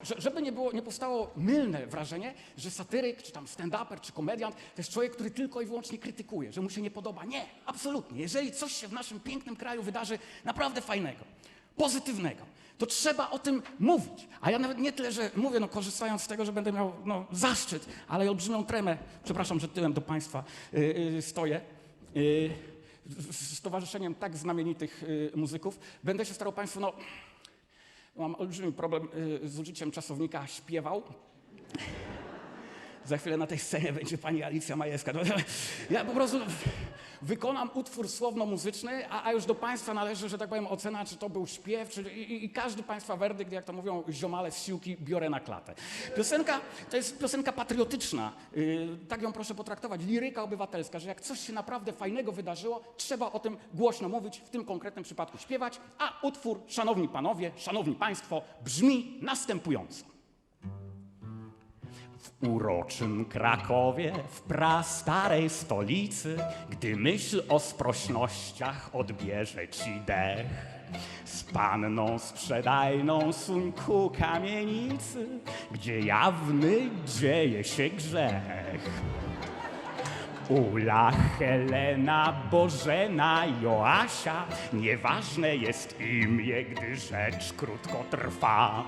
Że- Żeby nie, było, nie powstało mylne wrażenie, że satyryk, czy tam stand-uper, czy komediant to jest człowiek, który tylko i wyłącznie krytykuje, że mu się nie podoba. Nie, absolutnie. Jeżeli coś się w naszym pięknym kraju wydarzy naprawdę fajnego, pozytywnego, to trzeba o tym mówić. A ja nawet nie tyle, że mówię, no, korzystając z tego, że będę miał no, zaszczyt, ale i olbrzymią tremę, przepraszam, że tyłem do Państwa yy, yy, stoję, yy, z z towarzyszeniem tak znamienitych yy, muzyków, będę się starał Państwu, no, Mam olbrzymi problem y, z użyciem czasownika śpiewał. Za chwilę na tej scenie będzie pani Alicja Majewska. No, Ja po prostu wykonam utwór słowno-muzyczny, a, a już do państwa należy, że tak powiem, ocena, czy to był śpiew, czy, i, i każdy państwa werdykt, jak to mówią ziomale z siłki, biorę na klatę. Piosenka to jest piosenka patriotyczna. Y, tak ją proszę potraktować. Liryka obywatelska, że jak coś się naprawdę fajnego wydarzyło, trzeba o tym głośno mówić, w tym konkretnym przypadku śpiewać, a utwór, szanowni panowie, szanowni państwo, brzmi następująco. W uroczym Krakowie, w prastarej stolicy, gdy myśl o sprośnościach odbierze ci dech, z panną sprzedajną suń ku kamienicy, gdzie jawny dzieje się grzech. Ula, Helena, Bożena, Joasia, nieważne jest imię, gdy rzecz krótko trwa.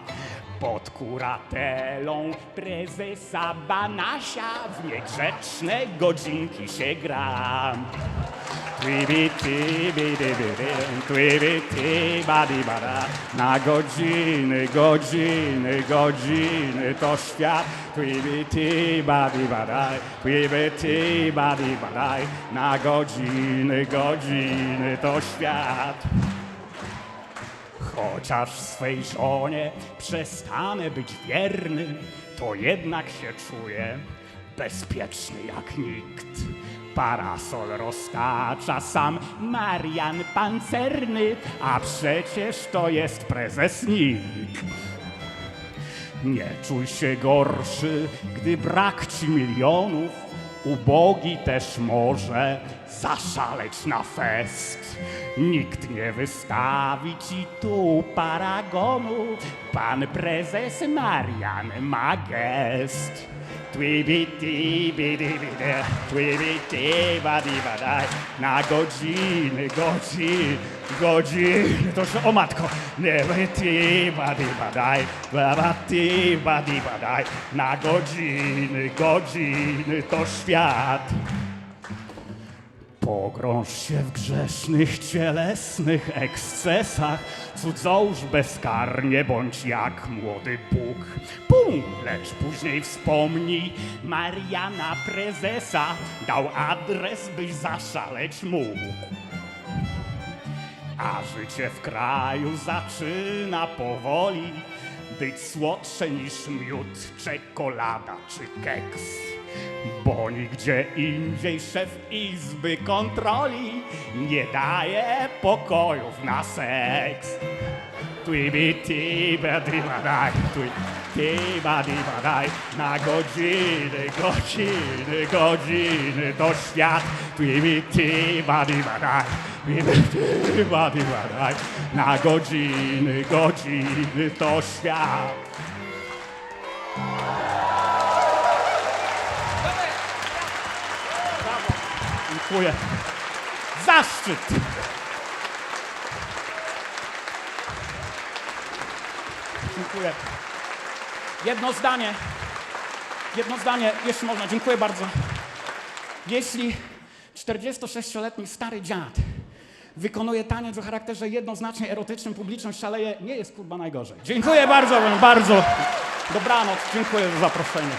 Pod kuratelą prezesa Banasia w niegrzeczne godzinki się gra. Na godziny, godziny, godziny to świat. Twibi-ti-ba-di-ba-daj, twibi-ti-ba-di-ba-daj. Na godziny, godziny to świat. Chociaż swej żonie przestanę być wierny, to jednak się czuję bezpieczny jak nikt. Parasol roztacza sam Marian Pancerny, a przecież to jest prezes NIK. Nie czuj się gorszy, gdy brak ci milionów. Ubogi też może zaszaleć na fest. Nikt nie wystawi ci tu paragonu. Pan prezes Marian ma gest. Twibi-ti-bi-di-bi-di, twibi-ti-ba-di-ba-daj. Na godziny, godziny, godziny, to że, o matko, nie ti badi badaj, ti badi badaj. Na godziny, godziny to świat. Pogrąż się w grzesznych, cielesnych ekscesach, cudzołóż bezkarnie bądź jak młody Bóg. Lecz później wspomnij, Mariana prezesa dał adres, byś zaszaleć mógł. A życie w kraju zaczyna powoli być słodsze niż miód, czekolada czy keks. Bo nigdzie indziej szef Izby Kontroli nie daje pokojów na seks. Twibi ti badi badaj, twi badaj, na godziny, godziny, godziny to świat. Twibi ti badi badaj, twibi ti badi badaj, na godziny, godziny to świat. Dziękuję. Zaszczyt! Dziękuję. Jedno zdanie. Jedno zdanie, jeszcze można. Dziękuję bardzo. Jeśli 46-letni stary dziad wykonuje taniec o charakterze jednoznacznie erotycznym, publiczność szaleje, nie jest kurwa najgorzej. Dziękuję bardzo, bardzo. Dobranoc. Dziękuję za zaproszenie.